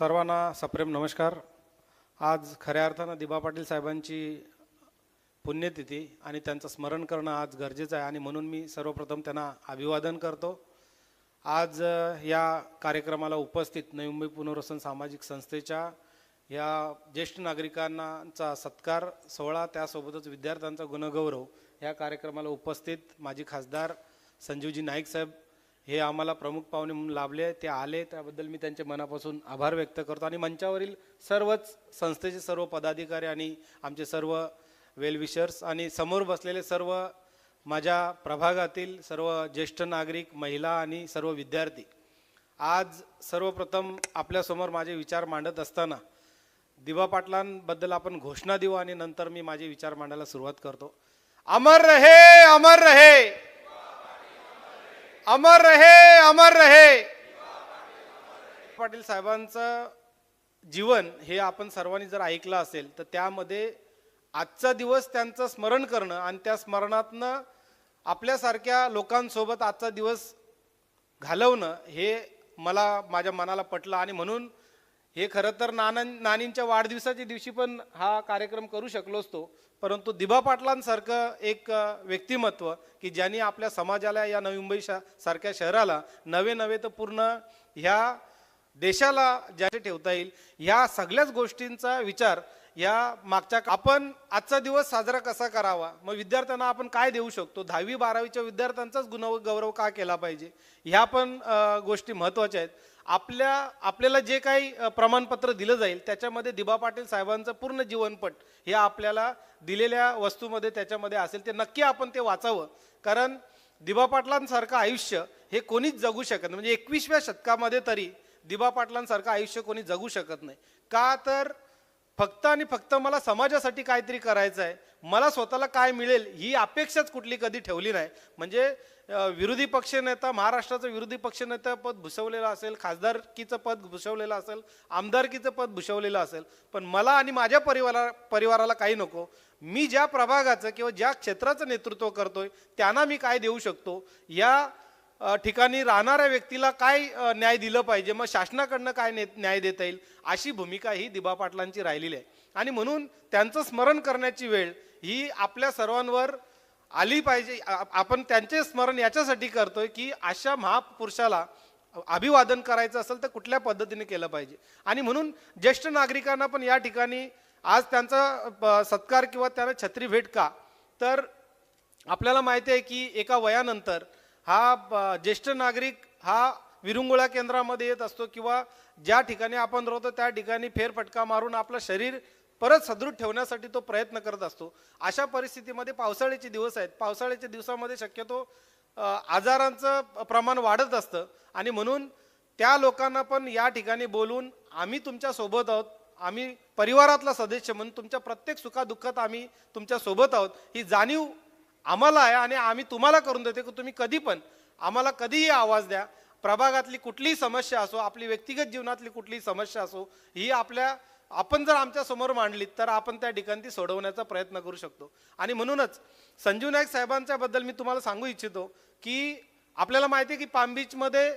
सर्वांना सप्रेम नमस्कार. आज खऱ्या अर्थानं दिबा पाटील साहेबांची पुण्यतिथी आणि त्यांचं स्मरण करणं आज गरजेचं आहे आणि म्हणून मी सर्वप्रथम त्यांना अभिवादन करतो. आज या कार्यक्रमाला उपस्थित नवी मुंबई पुनर्वसन सामाजिक संस्थेच्या या ज्येष्ठ नागरिकांचा सत्कार सोहळा त्यासोबतच विद्यार्थ्यांचा गुणगौरव या कार्यक्रमाला उपस्थित माजी खासदार संजीवजी नाईक साहेब हे आम्हाला प्रमुख पाहुणे म्हणून लाभले ते आले त्याबद्दल मी त्यांचे मनापासून आभार व्यक्त करतो. आणि मंचावरील सर्वच संस्थेचे सर्व पदाधिकारी आणि आमचे सर्व वेलविशर्स आणि समोर बसलेले सर्व माझ्या प्रभागातील सर्व ज्येष्ठ नागरिक महिला आणि सर्व विद्यार्थी आज सर्वप्रथम आपल्यासमोर माझे विचार मांडत असताना दिवा पाटलांबद्दल आपण घोषणा देऊ आणि नंतर मी माझे विचार मांडायला सुरुवात करतो. अमर रहे अमर रहे! अमर रहे अमर रहे. पाटील साहेबांचं जीवन हे आपण सर्वांनी जर ऐकलं असेल तर त्यामध्ये आजचा दिवस त्यांचं स्मरण करणं आणि त्या स्मरणातनं आपल्यासारख्या लोकांसोबत आजचा दिवस घालवणं हे मला माझ्या मनाला पटलं आणि म्हणून हे खरं तर नानां नानींच्या वाढदिवसाच्या दिवशी पण हा कार्यक्रम करू शकलो असतो. परंतु दिभा पाटलांसारखं एक व्यक्तिमत्व की ज्यांनी आपल्या समाजाला या नवी मुंबई शा सारख्या शहराला नवे नवे तर पूर्ण ह्या देशाला ज्याचे ठेवता येईल ह्या सगळ्याच गोष्टींचा विचार या मागच्या आपण आजचा दिवस साजरा कसा करावा? मग विद्यार्थ्यांना आपण काय देऊ शकतो? दहावी बारावीच्या विद्यार्थ्यांचाच गुण गौरव का केला पाहिजे? ह्या पण गोष्टी महत्त्वाच्या आहेत. आपल्या आपल्याला जे काही प्रमाणपत्र दिलं जाईल त्याच्यामध्ये दिबा पाटील साहेबांचं पूर्ण जीवनपट हे आपल्याला दिलेल्या वस्तूमध्ये त्याच्यामध्ये असेल ते नक्की आपण ते वाचावं. कारण दिबा पाटलांसारखं आयुष्य हे कोणीच जगू शकत नाही. म्हणजे एकवीसव्या शतकामध्ये तरी दिबा पाटलांसारखं आयुष्य कोणी जगू शकत नाही. का तर फक्त आणि फक्त मला समाजासाठी काहीतरी करायचं आहे मला स्वतःला काय मिळेल ही अपेक्षाच कुठली कधी ठेवली नाही. म्हणजे विरोधी पक्षनेता महाराष्ट्राचं विरोधी पक्षनेता पद भूषवलेलं असेल खासदारकीचं पद भूषवलेलं असेल आमदारकीचं पद भूषवलेलं असेल पण मला आणि माझ्या परिवारा परिवाराला काही नको. मी ज्या प्रभागाचं किंवा ज्या क्षेत्राचं नेतृत्व करतोय त्यांना मी काय देऊ शकतो? या ठिकाणी राहणाऱ्या व्यक्तीला काय न्याय दिलं पाहिजे? मग शासनाकडनं काय ने- न्याय देता येईल? अशी भूमिका ही दिबा पाटलांची राहिलेली आहे. आणि म्हणून त्यांचं स्मरण करण्याची वेळ ही आपल्या सर्वांवर आली पाहिजे. आपण त्यांचे स्मरण याच्यासाठी करतोय की अशा महापुरुषाला अभिवादन करायचं असेल तर कुठल्या पद्धतीने केलं पाहिजे? आणि म्हणून ज्येष्ठ नागरिकांना पण या ठिकाणी आज त्यांचा सत्कार किंवा त्यांना छत्री भेट का? तर आपल्याला माहिती आहे की एका वयानंतर हा ज्येष्ठ नागरिक हा विरुंगुळा केंद्रामध्ये येत असतो किंवा ज्या ठिकाणी आपण राहतो त्या ठिकाणी फेरफटका मारून आपलं शरीर परत सदृढ ठेवण्यासाठी तो प्रयत्न करत असतो. अशा परिस्थितीमध्ये पावसाळ्याचे दिवस आहेत. पावसाळ्याच्या दिवसामध्ये शक्यतो आजारांचं प्रमाण वाढत असतं आणि म्हणून त्या लोकांना पण या ठिकाणी बोलून आम्ही तुमच्यासोबत आहोत. आम्ही परिवारातला सदस्य म्हणून तुमच्या प्रत्येक सुखादुःखात आम्ही तुमच्यासोबत आहोत. ही जाणीव आम्हाला आहे आणि आम्ही तुम्हाला करून देते की तुम्ही कधी पण आम्हाला कधीही आवाज द्या. प्रभागातली कुठलीही समस्या असो आपली व्यक्तिगत जीवनातली कुठलीही समस्या असो ही आपल्या आपण जर आमच्यासमोर मांडलीत तर आपण त्या ठिकाणी ती सोडवण्याचा प्रयत्न करू शकतो. आणि म्हणूनच संजीव नाईक साहेबांच्या बद्दल मी तुम्हाला सांगू इच्छितो की आपल्याला माहिती आहे की पाम बीचमध्ये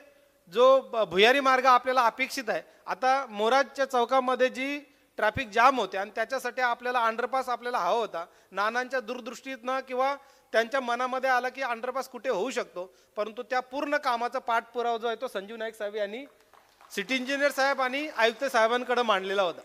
जो भुयारी मार्ग आपल्याला अपेक्षित आहे. आता मोराजच्या चौकामध्ये जी ट्रॅफिक जाम होते आणि त्याच्यासाठी आपल्याला अंडरपास आपल्याला हवा होता. नानांच्या दूरदृष्टीतनं किंवा त्यांच्या मनामध्ये आलं की अंडरपास कुठे होऊ शकतो परंतु त्या पूर्ण कामाचा पाठपुरावा जो आहे तो संजीव नाईक साहेब यांनी सिटी इंजिनियर साहेब आणि आयुक्त साहेबांकडे मांडलेला होता.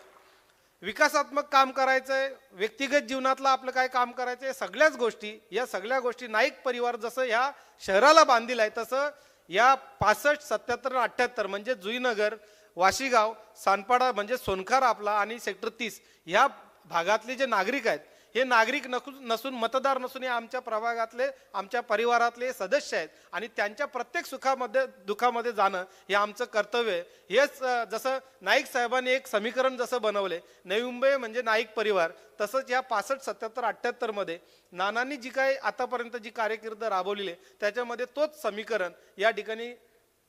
विकासात्मक काम करायचं आहे व्यक्तिगत जीवनातलं आपलं काय काम करायचं आहे सगळ्याच गोष्टी या सगळ्या गोष्टी नाईक परिवार जसं ह्या शहराला बांधील आहे तसं या पासष्ट सत्याहत्तर अठ्ठ्याहत्तर म्हणजे जुईनगर वाशीगाव सानपाडा म्हणजे सोनखार आपला आणि सेक्टर तीस ह्या भागातले जे नागरिक आहेत हे नागरिक नकू नसून मतदार नसून हे आमच्या प्रभागातले आमच्या परिवारातले सदस्य आहेत आणि त्यांच्या प्रत्येक सुखामध्ये दुःखामध्ये जाणं हे आमचं कर्तव्य आहे. हेच जसं नाईक साहेबांनी एक समीकरण जसं बनवले नवी मुंबई म्हणजे नाईक परिवार तसंच या पासष्ट सत्याहत्तर अठ्ठ्याहत्तरमध्ये नानांनी जी काही आतापर्यंत जी कार्यकिर्द राबवलेली आहे त्याच्यामध्ये तोच समीकरण या ठिकाणी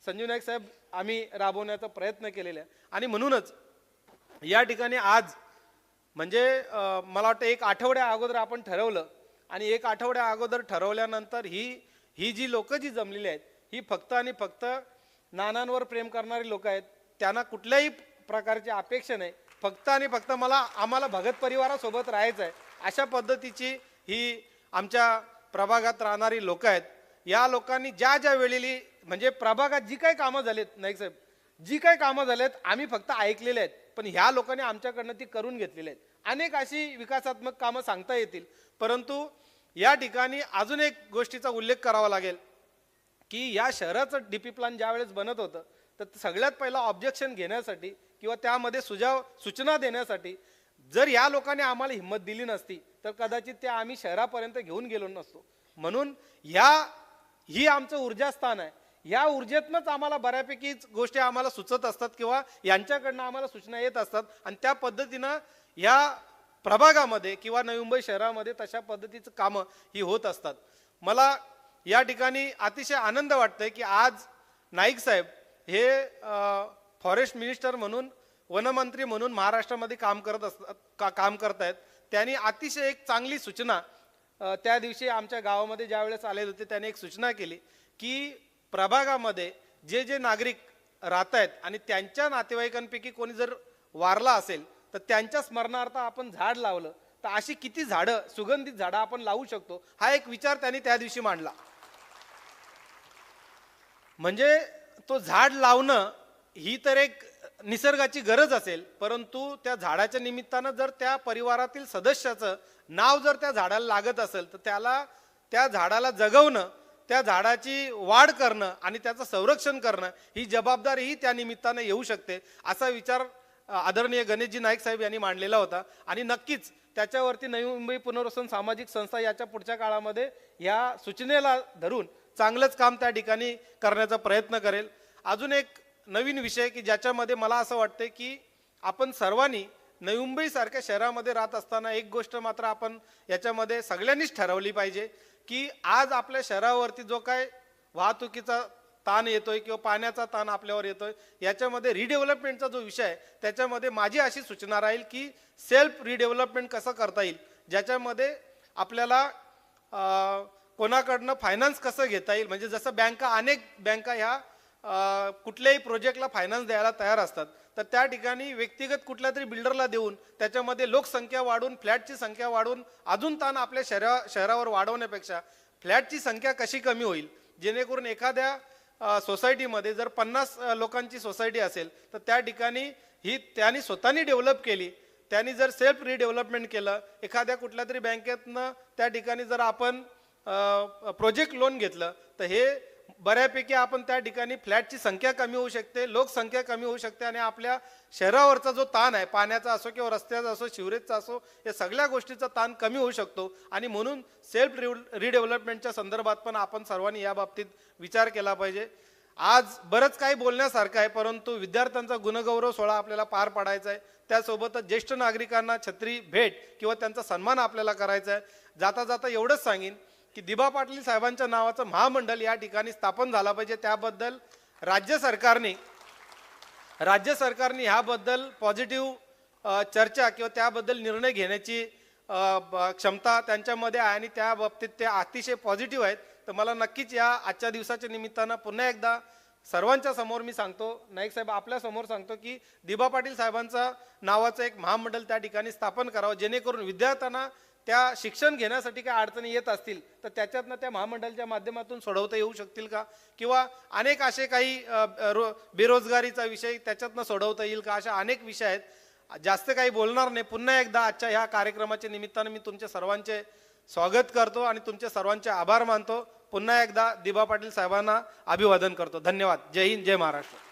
संजीव नाईक साहेब आम्ही राबवण्याचा प्रयत्न केलेला आहे. आणि म्हणूनच या ठिकाणी आज म्हणजे मला वाटतं एक आठवड्या अगोदर आपण ठरवलं आणि एक आठवड्या अगोदर ठरवल्यानंतर ही ही जी लोकं जी जमलेली आहेत ही फक्त आणि फक्त नानांवर प्रेम करणारी लोक आहेत त्यांना कुठल्याही प्रकारची अपेक्षा नाही. फक्त आणि फक्त मला आम्हाला भगत परिवारासोबत राहायचं आहे अशा पद्धतीची ही आमच्या प्रभागात राहणारी लोक आहेत. या लोकांनी ज्या ज्या वेळेली म्हणजे प्रभागात जी काही कामं झालीत नाईक साहेब जी काही कामं झालेत आम्ही फक्त ऐकलेले आहेत. पण ह्या लोकांनी आमच्याकडनं ती करून घेतलेली आहेत. अनेक अशी विकासात्मक कामं सांगता येतील. परंतु या ठिकाणी अजून एक गोष्टीचा उल्लेख करावा लागेल की या शहराचं डीपी प्लॅन ज्यावेळेस बनत होतं तर सगळ्यात पहिला ऑब्जेक्शन घेण्यासाठी किंवा त्यामध्ये सुझाव सूचना देण्यासाठी जर या लोकांनी आम्हाला हिंमत दिली नसती तर कदाचित ते आम्ही शहरापर्यंत घेऊन गेलो नसतो. म्हणून ह्या ही आमचं ऊर्जास्थान आहे. या ऊर्जेतनंच आम्हाला बऱ्यापैकी गोष्टी आम्हाला सुचत असतात किंवा यांच्याकडनं आम्हाला सूचना येत असतात. आणि त्या पद्धतीनं या प्रभागामध्ये किंवा नवी मुंबई शहरामध्ये तशा पद्धतीचं कामं ही होत असतात. मला या ठिकाणी अतिशय आनंद वाटतोय की आज नाईक साहेब हे फॉरेस्ट मिनिस्टर म्हणून वनमंत्री म्हणून महाराष्ट्रामध्ये काम करत असतात का काम करत आहेत त्यांनी अतिशय एक चांगली सूचना त्या दिवशी आमच्या गावामध्ये ज्यावेळेस आले होते त्याने एक सूचना केली की प्रभागामध्ये जे जे नागरिक राहत आहेत आणि त्यांच्या नातेवाईकांपैकी कोणी जर वारला असेल तर त्यांच्या स्मरणार्थ आपण झाड लावलं. तर अशी किती झाडं सुगंधित झाडं आपण लावू शकतो हा एक विचार त्यांनी त्या दिवशी मांडला. म्हणजे तो झाड लावणं ही तर एक निसर्गाची गरज असेल परंतु त्या झाडाच्या निमित्तानं जर त्या परिवारातील सदस्याचं नाव जर त्या झाडाला लागत असेल तर त्याला त्या झाडाला जगवणं त्या झाडाची वाढ करणं आणि त्याचं संरक्षण करणं ही जबाबदारीही त्या निमित्तानं येऊ शकते असा विचार आदरणीय गणेशजी नाईक साहेब यांनी मांडलेला होता. आणि नक्कीच त्याच्यावरती नवी मुंबई पुनर्वसन सामाजिक संस्था याच्या पुढच्या काळामध्ये या सूचनेला धरून चांगलंच काम त्या ठिकाणी करण्याचा प्रयत्न करेल. अजून एक नवीन विषय की ज्याच्यामध्ये मला असं वाटतं की आपण सर्वांनी नवी मुंबईसारख्या शहरामध्ये राहत असताना एक गोष्ट मात्र आपण याच्यामध्ये सगळ्यांनीच ठरवली पाहिजे की आज आपल्या शहरावरती जो काय वाहतुकीचा ताण येतोय किंवा पाण्याचा ताण आपल्यावर येतोय याच्यामध्ये रिडेव्हलपमेंटचा जो विषय आहे त्याच्यामध्ये माझी अशी सूचना राहील की सेल्फ रिडेव्हलपमेंट कसं करता येईल? ज्याच्यामध्ये आपल्याला कोणाकडनं फायनान्स कसं घेता येईल? म्हणजे जसं बँका अनेक बँका ह्या कुठल्याही प्रोजेक्टला फायनान्स द्यायला तयार असतात. तर त्या ठिकाणी व्यक्तिगत कुठल्या तरी बिल्डरला देऊन त्याच्यामध्ये लोकसंख्या वाढून फ्लॅटची संख्या वाढून अजून ताण आपल्या शहरा शहरावर वाढवण्यापेक्षा फ्लॅटची संख्या कशी कमी होईल? जेणेकरून एखाद्या सोसायटीमध्ये जर पन्नास लोकांची सोसायटी असेल तर त्या ठिकाणी ही त्यांनी स्वतःनी डेव्हलप केली. त्यांनी जर सेल्फ रिडेव्हलपमेंट केलं एखाद्या कुठल्या तरी बँकेतनं त्या ठिकाणी जर आपण प्रोजेक्ट लोन घेतलं तर हे बऱ्यापैकी आपण त्या ठिकाणी फ्लॅटची संख्या कमी होऊ शकते लोकसंख्या कमी होऊ शकते आणि आपल्या शहरावरचा जो ताण आहे पाण्याचा असो किंवा रस्त्याचा असो शिवरेजचा असो या सगळ्या गोष्टीचा ताण कमी होऊ शकतो. आणि म्हणून सेल्फ रिडेव्हलपमेंटच्या संदर्भात पण आपण सर्वांनी या बाबतीत विचार केला पाहिजे. आज बरंच काही बोलण्यासारखं आहे परंतु विद्यार्थ्यांचा गुणगौरव सोहळा आपल्याला पार पाडायचा आहे. त्यासोबतच ज्येष्ठ नागरिकांना छत्री भेट किंवा त्यांचा सन्मान आपल्याला करायचा आहे. जाता जाता एवढंच सांगेन की दिबा पाटील साहेबांच्या नावाचं महामंडळ या ठिकाणी स्थापन झाला पाहिजे. त्याबद्दल राज्य सरकारने राज्य सरकारने ह्याबद्दल पॉझिटिव्ह चर्चा किंवा त्याबद्दल निर्णय घेण्याची ब- क्षमता त्यांच्यामध्ये आहे आणि त्या बाबतीत ते अतिशय पॉझिटिव्ह आहेत. तर मला नक्कीच या आजच्या दिवसाच्या निमित्तानं पुन्हा एकदा सर्वांच्या समोर मी सांगतो नाईक साहेब आपल्यासमोर सांगतो की दिबा पाटील साहेबांचा नावाचं एक महामंडळ त्या ठिकाणी स्थापन करावं जेणेकरून विद्यार्थ्यांना त्या शिक्षण घेण्यासाठी काय अडचणी येत असतील तर त्याच्यातनं त्या महामंडळाच्या माध्यमातून सोडवता येऊ शकतील का? किंवा अनेक असे काही रो- बेरोजगारीचा विषय त्याच्यातनं सोडवता येईल का? अशा अनेक विषय आहेत. जास्त काही बोलणार नाही. पुन्हा एकदा आजच्या ह्या कार्यक्रमाच्या निमित्तानं मी तुमच्या सर्वांचे स्वागत करतो आणि तुमचे सर्वांचे आभार मानतो. पुन्हा एकदा दिबा पाटील साहेबांना अभिवादन करतो. धन्यवाद. जय हिंद जय महाराष्ट्र.